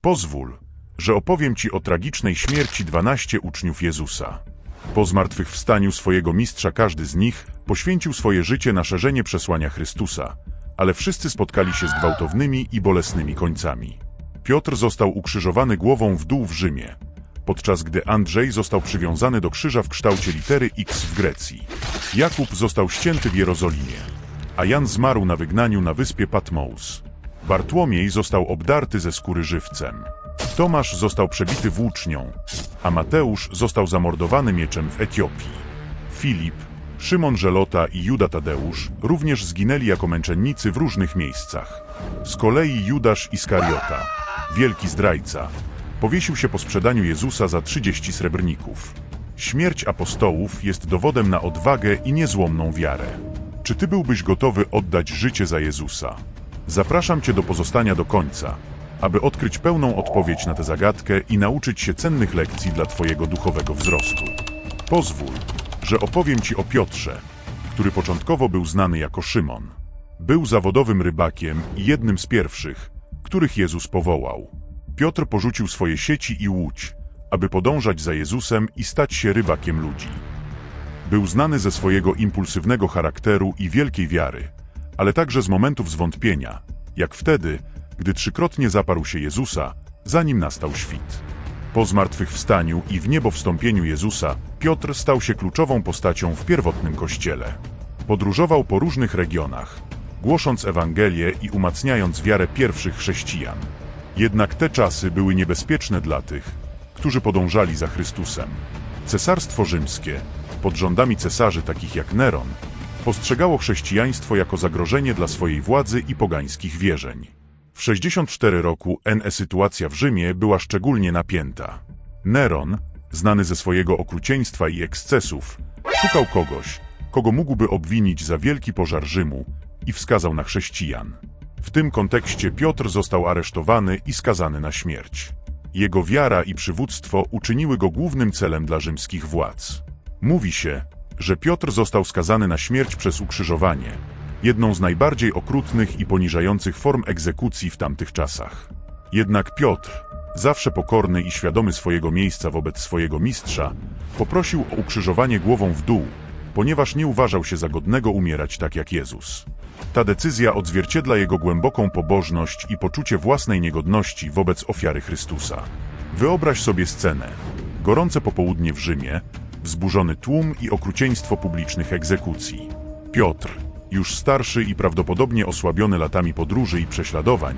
Pozwól, że opowiem Ci o tragicznej śmierci 12 uczniów Jezusa. Po zmartwychwstaniu swojego mistrza każdy z nich poświęcił swoje życie na szerzenie przesłania Chrystusa, ale wszyscy spotkali się z gwałtownymi i bolesnymi końcami. Piotr został ukrzyżowany głową w dół w Rzymie, podczas gdy Andrzej został przywiązany do krzyża w kształcie litery X w Grecji. Jakub został ścięty w Jerozolimie, a Jan zmarł na wygnaniu na wyspie Patmos. Bartłomiej został obdarty ze skóry żywcem. Tomasz został przebity włócznią, a Mateusz został zamordowany mieczem w Etiopii. Filip, Szymon Żelota i Juda Tadeusz również zginęli jako męczennicy w różnych miejscach. Z kolei Judasz Iskariota, wielki zdrajca, powiesił się po sprzedaniu Jezusa za 30 srebrników. Śmierć apostołów jest dowodem na odwagę i niezłomną wiarę. Czy ty byłbyś gotowy oddać życie za Jezusa? Zapraszam cię do pozostania do końca, aby odkryć pełną odpowiedź na tę zagadkę i nauczyć się cennych lekcji dla twojego duchowego wzrostu. Pozwól, że opowiem ci o Piotrze, który początkowo był znany jako Szymon. Był zawodowym rybakiem i jednym z pierwszych, których Jezus powołał. Piotr porzucił swoje sieci i łódź, aby podążać za Jezusem i stać się rybakiem ludzi. Był znany ze swojego impulsywnego charakteru i wielkiej wiary, ale także z momentów zwątpienia, jak wtedy, gdy trzykrotnie zaparł się Jezusa, zanim nastał świt. Po zmartwychwstaniu i w niebo wstąpieniu Jezusa, Piotr stał się kluczową postacią w pierwotnym kościele. Podróżował po różnych regionach, głosząc Ewangelię i umacniając wiarę pierwszych chrześcijan. Jednak te czasy były niebezpieczne dla tych, którzy podążali za Chrystusem. Cesarstwo rzymskie, pod rządami cesarzy takich jak Neron, postrzegało chrześcijaństwo jako zagrożenie dla swojej władzy i pogańskich wierzeń. W 64 roku NE sytuacja w Rzymie była szczególnie napięta. Neron, znany ze swojego okrucieństwa i ekscesów, szukał kogoś, kogo mógłby obwinić za wielki pożar Rzymu i wskazał na chrześcijan. W tym kontekście Piotr został aresztowany i skazany na śmierć. Jego wiara i przywództwo uczyniły go głównym celem dla rzymskich władz. Mówi się, że Piotr został skazany na śmierć przez ukrzyżowanie, jedną z najbardziej okrutnych i poniżających form egzekucji w tamtych czasach. Jednak Piotr, zawsze pokorny i świadomy swojego miejsca wobec swojego mistrza, poprosił o ukrzyżowanie głową w dół, ponieważ nie uważał się za godnego umierać tak jak Jezus. Ta decyzja odzwierciedla jego głęboką pobożność i poczucie własnej niegodności wobec ofiary Chrystusa. Wyobraź sobie scenę. Gorące popołudnie w Rzymie, wzburzony tłum i okrucieństwo publicznych egzekucji. Piotr, już starszy i prawdopodobnie osłabiony latami podróży i prześladowań,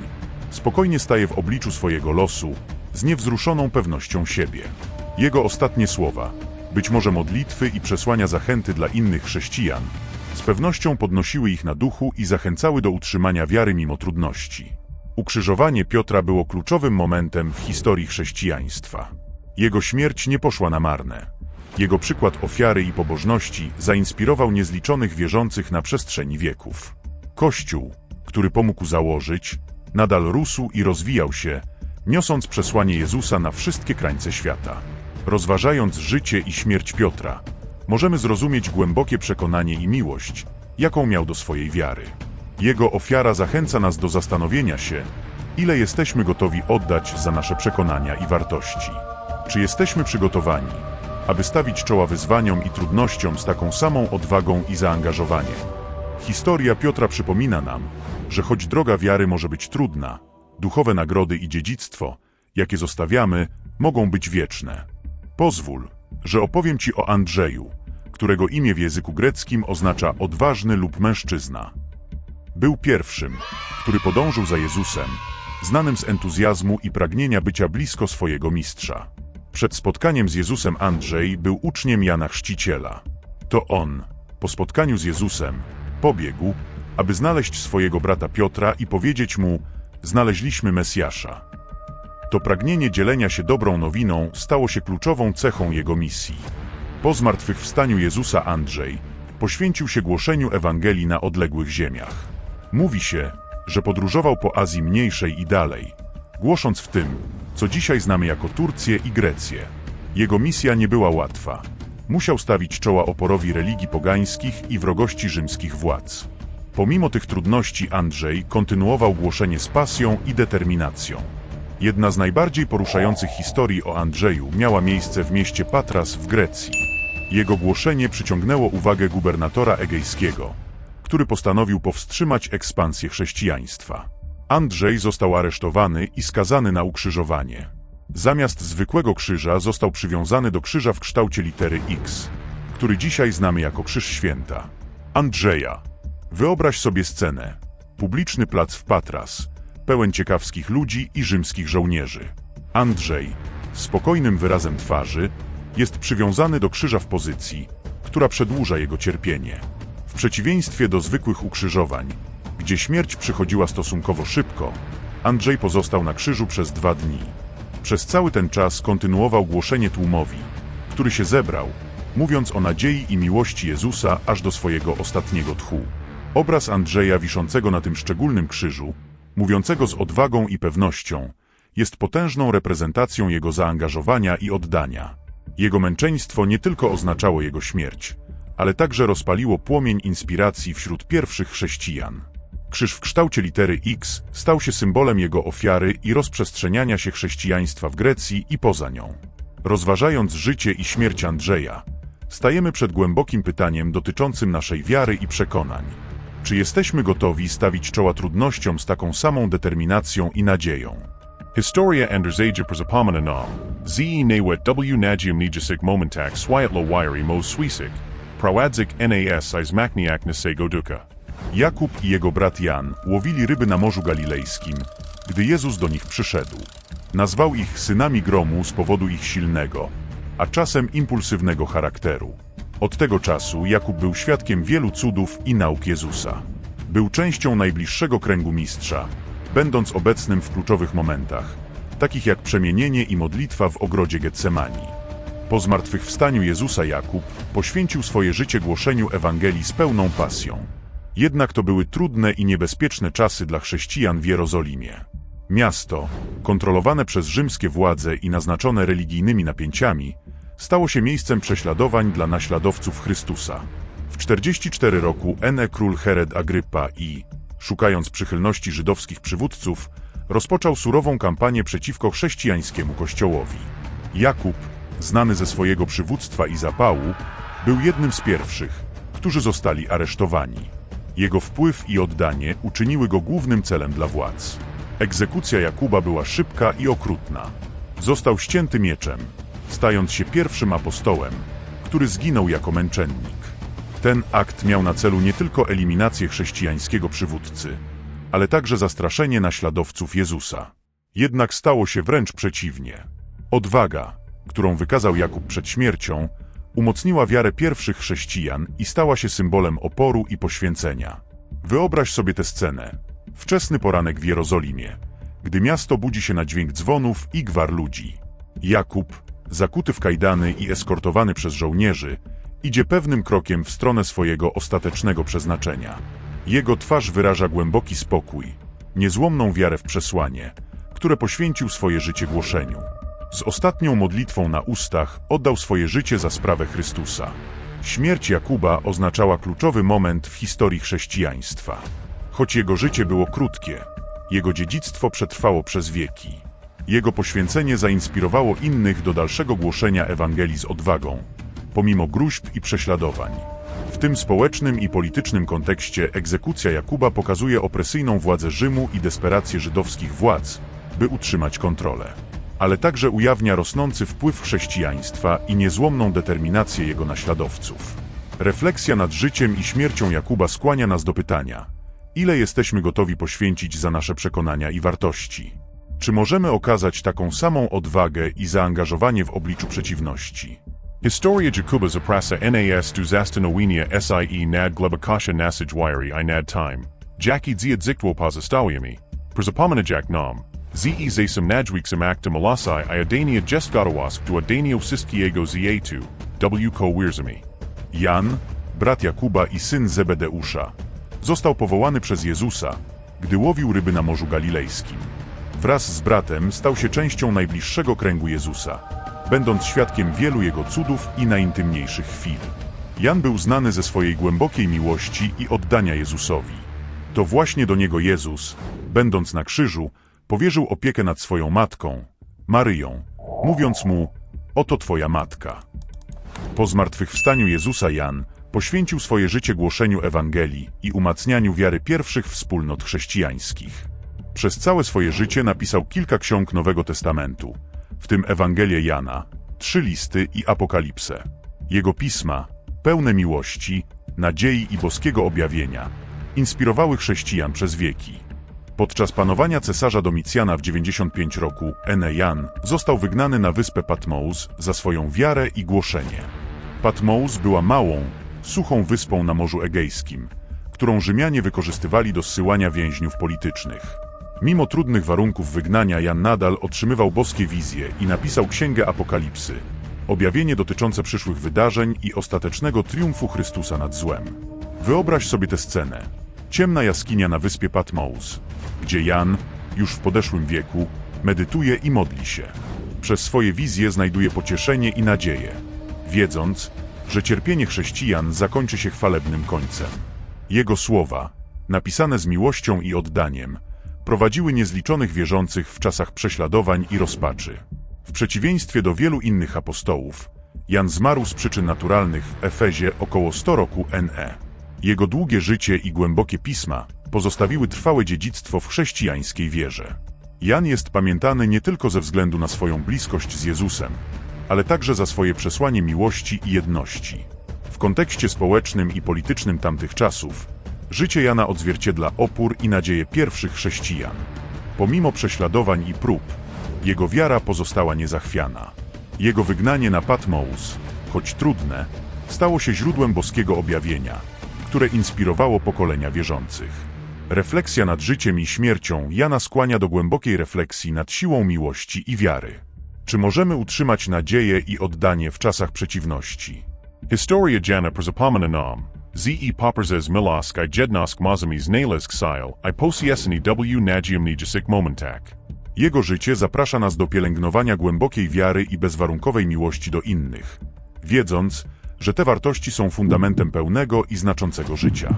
spokojnie staje w obliczu swojego losu, z niewzruszoną pewnością siebie. Jego ostatnie słowa, być może modlitwy i przesłania zachęty dla innych chrześcijan, z pewnością podnosiły ich na duchu i zachęcały do utrzymania wiary mimo trudności. Ukrzyżowanie Piotra było kluczowym momentem w historii chrześcijaństwa. Jego śmierć nie poszła na marne. Jego przykład ofiary i pobożności zainspirował niezliczonych wierzących na przestrzeni wieków. Kościół, który pomógł założyć, nadal rósł i rozwijał się, niosąc przesłanie Jezusa na wszystkie krańce świata. Rozważając życie i śmierć Piotra, możemy zrozumieć głębokie przekonanie i miłość, jaką miał do swojej wiary. Jego ofiara zachęca nas do zastanowienia się, ile jesteśmy gotowi oddać za nasze przekonania i wartości. Czy jesteśmy przygotowani, aby stawić czoła wyzwaniom i trudnościom z taką samą odwagą i zaangażowaniem? Historia Piotra przypomina nam, że choć droga wiary może być trudna, duchowe nagrody i dziedzictwo, jakie zostawiamy, mogą być wieczne. Pozwól, że opowiem Ci o Andrzeju, którego imię w języku greckim oznacza odważny lub mężczyzna. Był pierwszym, który podążył za Jezusem, znanym z entuzjazmu i pragnienia bycia blisko swojego mistrza. Przed spotkaniem z Jezusem Andrzej był uczniem Jana Chrzciciela. To on, po spotkaniu z Jezusem, pobiegł, aby znaleźć swojego brata Piotra i powiedzieć mu: Znaleźliśmy Mesjasza. To pragnienie dzielenia się dobrą nowiną stało się kluczową cechą jego misji. Po zmartwychwstaniu Jezusa Andrzej poświęcił się głoszeniu Ewangelii na odległych ziemiach. Mówi się, że podróżował po Azji Mniejszej i dalej, głosząc w tym, co dzisiaj znamy jako Turcję i Grecję. Jego misja nie była łatwa. Musiał stawić czoła oporowi religii pogańskich i wrogości rzymskich władz. Pomimo tych trudności Andrzej kontynuował głoszenie z pasją i determinacją. Jedna z najbardziej poruszających historii o Andrzeju miała miejsce w mieście Patras w Grecji. Jego głoszenie przyciągnęło uwagę gubernatora egejskiego, który postanowił powstrzymać ekspansję chrześcijaństwa. Andrzej został aresztowany i skazany na ukrzyżowanie. Zamiast zwykłego krzyża został przywiązany do krzyża w kształcie litery X, który dzisiaj znamy jako Krzyż Święta. Andrzeja. Wyobraź sobie scenę. Publiczny plac w Patras, pełen ciekawskich ludzi i rzymskich żołnierzy. Andrzej, spokojnym wyrazem twarzy, jest przywiązany do krzyża w pozycji, która przedłuża jego cierpienie. W przeciwieństwie do zwykłych ukrzyżowań, gdzie śmierć przychodziła stosunkowo szybko, Andrzej pozostał na krzyżu przez dwa dni. Przez cały ten czas kontynuował głoszenie tłumowi, który się zebrał, mówiąc o nadziei i miłości Jezusa aż do swojego ostatniego tchu. Obraz Andrzeja wiszącego na tym szczególnym krzyżu, mówiącego z odwagą i pewnością, jest potężną reprezentacją jego zaangażowania i oddania. Jego męczeństwo nie tylko oznaczało jego śmierć, ale także rozpaliło płomień inspiracji wśród pierwszych chrześcijan. Krzyż w kształcie litery X stał się symbolem jego ofiary i rozprzestrzeniania się chrześcijaństwa w Grecji i poza nią. Rozważając życie i śmierć Andrzeja, stajemy przed głębokim pytaniem dotyczącym naszej wiary i przekonań. Czy jesteśmy gotowi stawić czoła trudnościom z taką samą determinacją i nadzieją? Historia Andrzejja Przezapomina nam, ze nawet w nadzium nijasik momentak swiatlo wiry mo swisik, prowadzik nas iz makniak nasego duka. Jakub i jego brat Jan łowili ryby na Morzu Galilejskim, gdy Jezus do nich przyszedł. Nazwał ich synami gromu z powodu ich silnego, a czasem impulsywnego charakteru. Od tego czasu Jakub był świadkiem wielu cudów i nauk Jezusa. Był częścią najbliższego kręgu mistrza, będąc obecnym w kluczowych momentach, takich jak przemienienie i modlitwa w ogrodzie Getsemani. Po zmartwychwstaniu Jezusa Jakub poświęcił swoje życie głoszeniu Ewangelii z pełną pasją. Jednak to były trudne i niebezpieczne czasy dla chrześcijan w Jerozolimie. Miasto, kontrolowane przez rzymskie władze i naznaczone religijnymi napięciami, stało się miejscem prześladowań dla naśladowców Chrystusa. W 44 roku Ene król Hered Agrypa i, szukając przychylności żydowskich przywódców, rozpoczął surową kampanię przeciwko chrześcijańskiemu kościołowi. Jakub, znany ze swojego przywództwa i zapału, był jednym z pierwszych, którzy zostali aresztowani. Jego wpływ i oddanie uczyniły go głównym celem dla władz. Egzekucja Jakuba była szybka i okrutna. Został ścięty mieczem, stając się pierwszym apostołem, który zginął jako męczennik. Ten akt miał na celu nie tylko eliminację chrześcijańskiego przywódcy, ale także zastraszenie naśladowców Jezusa. Jednak stało się wręcz przeciwnie. Odwaga, którą wykazał Jakub przed śmiercią, umocniła wiarę pierwszych chrześcijan i stała się symbolem oporu i poświęcenia. Wyobraź sobie tę scenę. Wczesny poranek w Jerozolimie, gdy miasto budzi się na dźwięk dzwonów i gwar ludzi. Jakub, zakuty w kajdany i eskortowany przez żołnierzy, idzie pewnym krokiem w stronę swojego ostatecznego przeznaczenia. Jego twarz wyraża głęboki spokój, niezłomną wiarę w przesłanie, które poświęcił swoje życie głoszeniu. Z ostatnią modlitwą na ustach oddał swoje życie za sprawę Chrystusa. Śmierć Jakuba oznaczała kluczowy moment w historii chrześcijaństwa. Choć jego życie było krótkie, jego dziedzictwo przetrwało przez wieki. Jego poświęcenie zainspirowało innych do dalszego głoszenia Ewangelii z odwagą, pomimo gruźb i prześladowań. W tym społecznym i politycznym kontekście egzekucja Jakuba pokazuje opresyjną władzę Rzymu i desperację żydowskich władz, by utrzymać kontrolę. Ale także ujawnia rosnący wpływ chrześcijaństwa i niezłomną determinację jego naśladowców. Refleksja nad życiem i śmiercią Jakuba skłania nas do pytania: ile jesteśmy gotowi poświęcić za nasze przekonania i wartości? Czy możemy okazać taką samą odwagę i zaangażowanie w obliczu przeciwności? Historia Jakuba zaprasa nas du zastanowienia sie nad glebakasha nasij wiry i nad time. Jaki zia dziktwo pozostawiami. Przezapomina jak nam. Zi zasem najwiksam akta malasai i adania jest gotowask du adanio wszystkiego zietu. W ko wirzami. Jan, brat Jakuba i syn Zebedeusza, został powołany przez Jezusa, gdy łowił ryby na Morzu Galilejskim. Wraz z bratem stał się częścią najbliższego kręgu Jezusa, będąc świadkiem wielu jego cudów i najintymniejszych chwil. Jan był znany ze swojej głębokiej miłości i oddania Jezusowi. To właśnie do niego Jezus, będąc na krzyżu, powierzył opiekę nad swoją matką, Maryją, mówiąc mu: Oto twoja matka. Po zmartwychwstaniu Jezusa Jan poświęcił swoje życie głoszeniu Ewangelii i umacnianiu wiary pierwszych wspólnot chrześcijańskich. Przez całe swoje życie napisał kilka ksiąg Nowego Testamentu, w tym Ewangelię Jana, trzy listy i Apokalipsę. Jego pisma, pełne miłości, nadziei i boskiego objawienia, inspirowały chrześcijan przez wieki. Podczas panowania cesarza Domicjana w 95 roku Ene Jan został wygnany na wyspę Patmos za swoją wiarę i głoszenie. Patmos była małą, suchą wyspą na Morzu Egejskim, którą Rzymianie wykorzystywali do zsyłania więźniów politycznych. Mimo trudnych warunków wygnania Jan nadal otrzymywał boskie wizje i napisał Księgę Apokalipsy, objawienie dotyczące przyszłych wydarzeń i ostatecznego triumfu Chrystusa nad złem. Wyobraź sobie tę scenę. Ciemna jaskinia na wyspie Patmos, gdzie Jan, już w podeszłym wieku, medytuje i modli się. Przez swoje wizje znajduje pocieszenie i nadzieję, wiedząc, że cierpienie chrześcijan zakończy się chwalebnym końcem. Jego słowa, napisane z miłością i oddaniem, prowadziły niezliczonych wierzących w czasach prześladowań i rozpaczy. W przeciwieństwie do wielu innych apostołów, Jan zmarł z przyczyn naturalnych w Efezie około 100 roku NE. Jego długie życie i głębokie pisma pozostawiły trwałe dziedzictwo w chrześcijańskiej wierze. Jan jest pamiętany nie tylko ze względu na swoją bliskość z Jezusem, ale także za swoje przesłanie miłości i jedności. W kontekście społecznym i politycznym tamtych czasów, życie Jana odzwierciedla opór i nadzieję pierwszych chrześcijan. Pomimo prześladowań i prób, jego wiara pozostała niezachwiana. Jego wygnanie na Patmos, choć trudne, stało się źródłem boskiego objawienia, które inspirowało pokolenia wierzących. Refleksja nad życiem i śmiercią Jana skłania do głębokiej refleksji nad siłą miłości i wiary. Czy możemy utrzymać nadzieję i oddanie w czasach przeciwności? Historia Jana Przapomina nam. Ze poprzez milosk i jednost mazami znalesk sil i posiesni w nadziemni jasik momentak. Jego życie zaprasza nas do pielęgnowania głębokiej wiary i bezwarunkowej miłości do innych, wiedząc, że te wartości są fundamentem pełnego i znaczącego życia.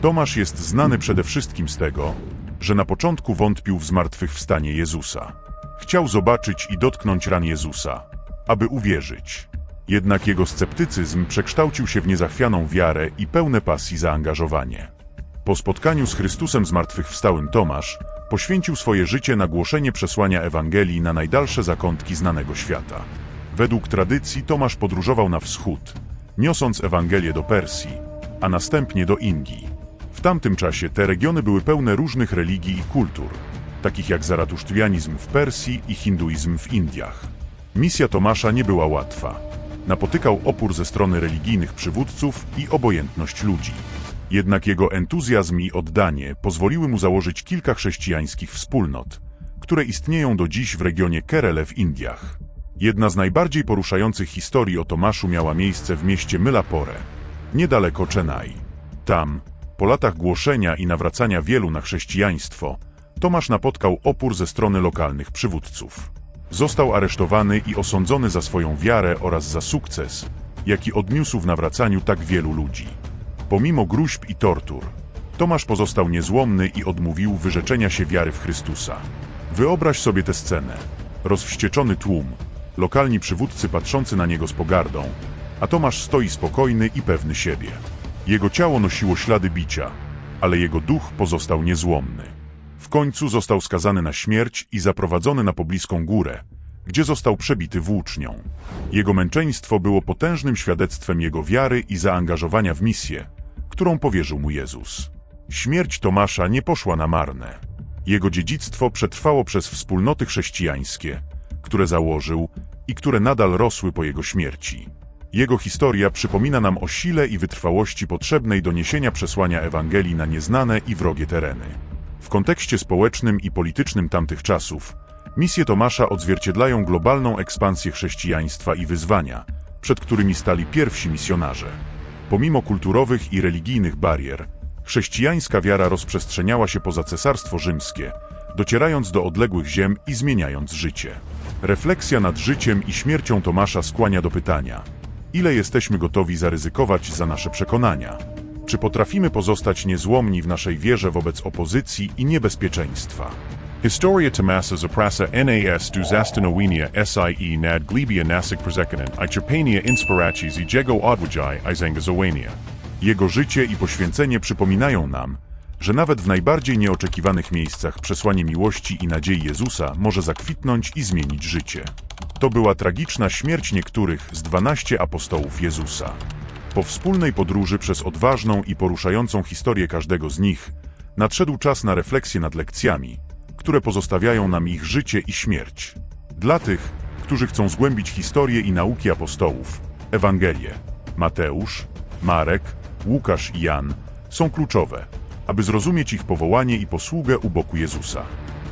Tomasz jest znany przede wszystkim z tego, że na początku wątpił w zmartwychwstanie Jezusa. Chciał zobaczyć i dotknąć ran Jezusa, aby uwierzyć. Jednak jego sceptycyzm przekształcił się w niezachwianą wiarę i pełne pasji zaangażowanie. Po spotkaniu z Chrystusem zmartwychwstałym Tomasz poświęcił swoje życie na głoszenie przesłania Ewangelii na najdalsze zakątki znanego świata. Według tradycji Tomasz podróżował na wschód, niosąc Ewangelię do Persji, a następnie do Indii. W tamtym czasie te regiony były pełne różnych religii i kultur, takich jak zaratusztrianizm w Persji i hinduizm w Indiach. Misja Tomasza nie była łatwa. Napotykał opór ze strony religijnych przywódców i obojętność ludzi. Jednak jego entuzjazm i oddanie pozwoliły mu założyć kilka chrześcijańskich wspólnot, które istnieją do dziś w regionie Kerele w Indiach. Jedna z najbardziej poruszających historii o Tomaszu miała miejsce w mieście Mylapore, niedaleko Chennai. Tam, po latach głoszenia i nawracania wielu na chrześcijaństwo, Tomasz napotkał opór ze strony lokalnych przywódców. Został aresztowany i osądzony za swoją wiarę oraz za sukces, jaki odniósł w nawracaniu tak wielu ludzi. Pomimo gruźb i tortur, Tomasz pozostał niezłomny i odmówił wyrzeczenia się wiary w Chrystusa. Wyobraź sobie tę scenę. Rozwścieczony tłum, lokalni przywódcy patrzący na niego z pogardą, a Tomasz stoi spokojny i pewny siebie. Jego ciało nosiło ślady bicia, ale jego duch pozostał niezłomny. W końcu został skazany na śmierć i zaprowadzony na pobliską górę, gdzie został przebity włócznią. Jego męczeństwo było potężnym świadectwem jego wiary i zaangażowania w misję, którą powierzył mu Jezus. Śmierć Tomasza nie poszła na marne. Jego dziedzictwo przetrwało przez wspólnoty chrześcijańskie, które założył i które nadal rosły po jego śmierci. Jego historia przypomina nam o sile i wytrwałości potrzebnej do niesienia przesłania Ewangelii na nieznane i wrogie tereny. W kontekście społecznym i politycznym tamtych czasów, misje Tomasza odzwierciedlają globalną ekspansję chrześcijaństwa i wyzwania, przed którymi stali pierwsi misjonarze. Pomimo kulturowych i religijnych barier, chrześcijańska wiara rozprzestrzeniała się poza cesarstwo rzymskie, docierając do odległych ziem i zmieniając życie. Refleksja nad życiem i śmiercią Tomasza skłania do pytania: ile jesteśmy gotowi zaryzykować za nasze przekonania? Czy potrafimy pozostać niezłomni w naszej wierze wobec opozycji i niebezpieczeństwa? Historia Tomasa zaprasa nas du zastanowienia sie nad glebia nasik prezekanen i cierpienia inspiracji i jego odwajaj i zangazowania. Jego życie i poświęcenie przypominają nam, że nawet w najbardziej nieoczekiwanych miejscach przesłanie miłości i nadziei Jezusa może zakwitnąć i zmienić życie. To była tragiczna śmierć niektórych z dwanaście apostołów Jezusa. Po wspólnej podróży przez odważną i poruszającą historię każdego z nich, nadszedł czas na refleksję nad lekcjami, które pozostawiają nam ich życie i śmierć. Dla tych, którzy chcą zgłębić historię i nauki apostołów, Ewangelie Mateusz, Marek, Łukasz i Jan są kluczowe, aby zrozumieć ich powołanie i posługę u boku Jezusa.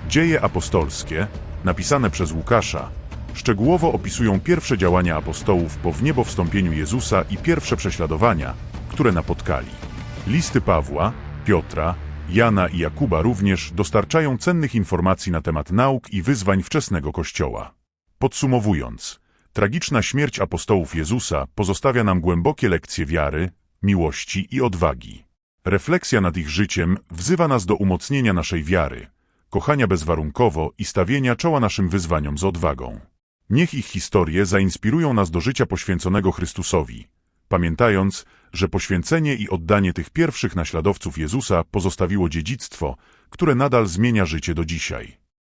Dzieje apostolskie, napisane przez Łukasza, szczegółowo opisują pierwsze działania apostołów po wniebowstąpieniu Jezusa i pierwsze prześladowania, które napotkali. Listy Pawła, Piotra, Jana i Jakuba również dostarczają cennych informacji na temat nauk i wyzwań wczesnego Kościoła. Podsumowując, tragiczna śmierć apostołów Jezusa pozostawia nam głębokie lekcje wiary, miłości i odwagi. Refleksja nad ich życiem wzywa nas do umocnienia naszej wiary, kochania bezwarunkowo i stawienia czoła naszym wyzwaniom z odwagą. Niech ich historie zainspirują nas do życia poświęconego Chrystusowi, pamiętając, że poświęcenie i oddanie tych pierwszych naśladowców Jezusa pozostawiło dziedzictwo, które nadal zmienia życie do dzisiaj.